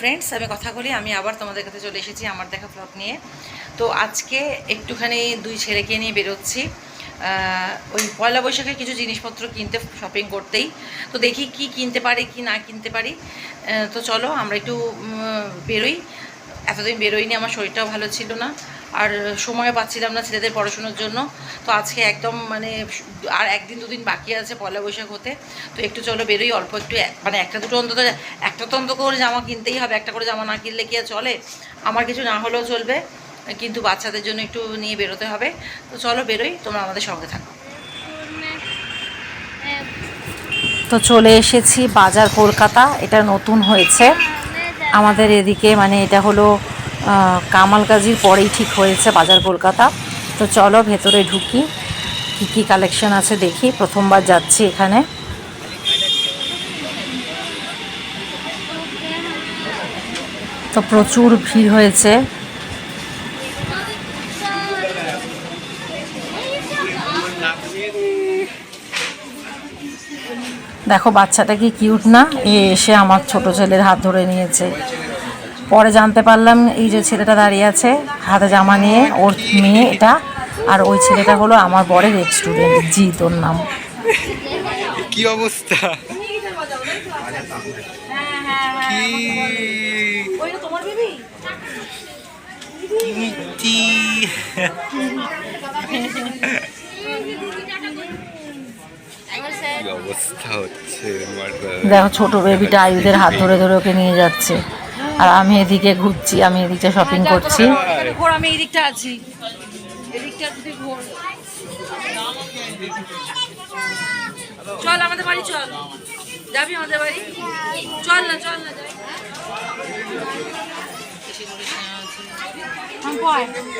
Friends আমি কথা বলি, আমি আবার তোমাদের কাছে চলে এসেছি আমার দেখা ব্লগ নিয়ে। তো আজকে একটুখানি দুই ছেলেকে নিয়ে বেরোচ্ছি। ওই পয়লা বৈশাখে কিছু জিনিসপত্র কিনতে শপিং করতেই। তো দেখি কি কিনতে পারি, কি না কিনতে পারি। তো চলো আমরা একটু বেরোই। এতদিন বেরোইনি, আমার শরীরটাও ভালো ছিল না। আর সময় পাচ্ছিলাম না ছেলেদের পড়াশোনার জন্য। তো আজকে একদম মানে আর একদিন দুদিন বাকি আছে পয়লা বৈশাখ হতে। তো একটু চলো বেরোই, অল্প একটু এক- মানে একটা দুটো অন্তত একটা তো অন্তত করে জামা কিনতেই হবে, একটা করে জামা না কিনলে কি আর চলে? আমার কিছু না হলেও চলবে, কিন্তু বাচ্চাদের জন্য একটু নিয়ে বেরোতে হবে। তো চলো বেরোই, তোমরা আমাদের সঙ্গে থাকো। তো চলে এসেছি বাজার কলকাতা, এটা নতুন হয়েছে। আমাদের এদিকে মানে এটা হলো কামালগাজির পরেই ঠিক হয়েছে বাজার কলকাতা। তো চলো ভেতরে ঢুকি, কী কী কালেকশন আছে দেখি, প্রথমবার যাচ্ছি এখানে। তো প্রচুর ভিড় হয়েছে। দেখো, বাচ্চাটা কি কিউট না? এ এসে আমার ছোট ছেলের হাত ধরে নিয়েছে। পরে জানতে পারলাম এই যে ছেলেটা দাঁড়িয়ে আছে হাতে জামা নিয়ে ওর মেয়ে এটা আর ওই ছেলেটা হলো আমার বরের এক্স স্টুডেন্ট জি তোর নাম। কি অবস্থা? দেখো ছোট বেবিটা আয়ুদের হাত ধরে ধরে ওকে নিয়ে যাচ্ছে। আর আমি এদিকে ঘুরছি আমি এদিকটা শপিং হ্যাঁ, করছি। আমি এদিকটা আছি চল আমাদের বাড়ি চল। যাবি আমাদের বাড়ি? চল না চল না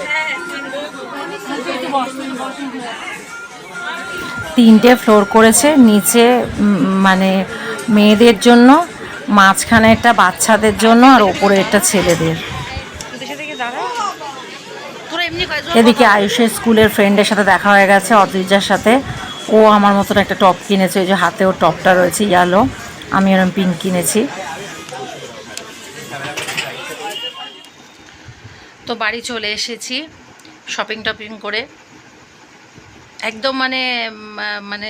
হ্যাঁ, তিনটে ফ্লোর করেছে নিচে মানে মেয়েদের জন্য মাঝখানে একটা বাচ্চাদের জন্য আর ওপরে একটা ছেলেদের। এদিকে আয়ুষের স্কুলের ফ্রেন্ডের সাথে দেখা হয়ে গেছে অদ্রিজার সাথে। ও আমার মতন একটা টপ কিনেছে ওই যে হাতে ওর টপটা রয়েছে ইয়ালো। আমি ওরম পিঙ্ক কিনেছি। তো বাড়ি চলে এসেছি শপিং টপিং করে। একদম মানে মানে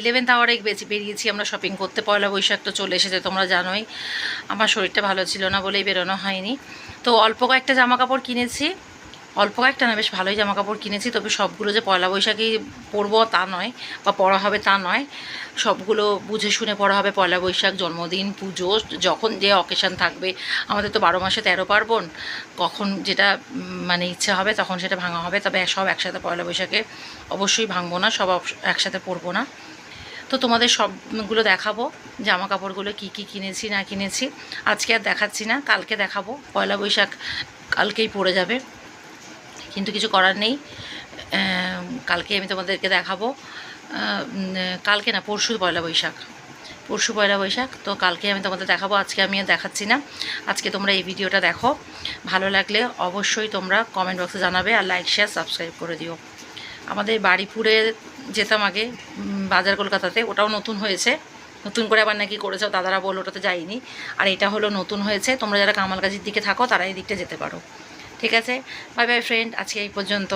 ইলেভেন্থ আওয়ারে বেশি বেরিয়েছি আমরা শপিং করতে। পয়লা বৈশাখ তো চলে এসেছে, তোমরা জানোই। আমার শরীরটা ভালো ছিল না বলেই বেরোনো হয়নি। তো অল্প কয়েকটা জামা কাপড় কিনেছি। অল্প কয়েকটা না, বেশ ভালোই জামা কাপড় কিনেছি, তবে সবগুলো যে পয়লা বৈশাখেই পরবো তা নয়, বা পরা হবে তা নয়। সবগুলো বুঝে শুনে পড়া হবে পয়লা বৈশাখ, জন্মদিন, পুজো, যখন যে অকেশান থাকবে। আমাদের তো বারো মাসে তেরো পার্বণ, কখন যেটা মানে ইচ্ছে হবে তখন সেটা ভাঙা হবে, তবে সব একসাথে পয়লা বৈশাখে অবশ্যই ভাঙবো না, সব একসাথে পরবো না। তো তোমাদের সবগুলো দেখাবো জামা কাপড়গুলো কি কি কিনেছি, না কিনেছি। আজকে আর দেখাচ্ছি না, কালকে দেখাবো। পয়লা বৈশাখ কালকেই পড়ে যাবে। কিন্তু কিছু করার নেই। কালকে আমি তোমাদেরকে দেখাবো। কালকে না, পরশু পয়লা বৈশাখ। পরশু পয়লা বৈশাখ, তো কালকে আমি তোমাদের দেখাবো, আজকে আমি দেখাচ্ছি না। আজকে তোমরা এই ভিডিওটা দেখো। ভালো লাগলে অবশ্যই তোমরা কমেন্ট বক্সে জানাবে আর লাইক শেয়ার সাবস্ক্রাইব করে দিও। আমাদের বাড়িপুরে যেতাম আগে বাজার কলকাতাতে, ওটাও নতুন হয়েছে। নতুন করে আবার নাকি করেছে, দাদারা বলল ওটাতে যাইনি। আর এটা হলো নতুন হয়েছে। তোমরা যারা কামালগাজির দিকে থাকো, তারা এই দিকটা যেতে পারো। ঠিক আছে? বাই বাই ফ্রেন্ড আজকে এই পর্যন্ত।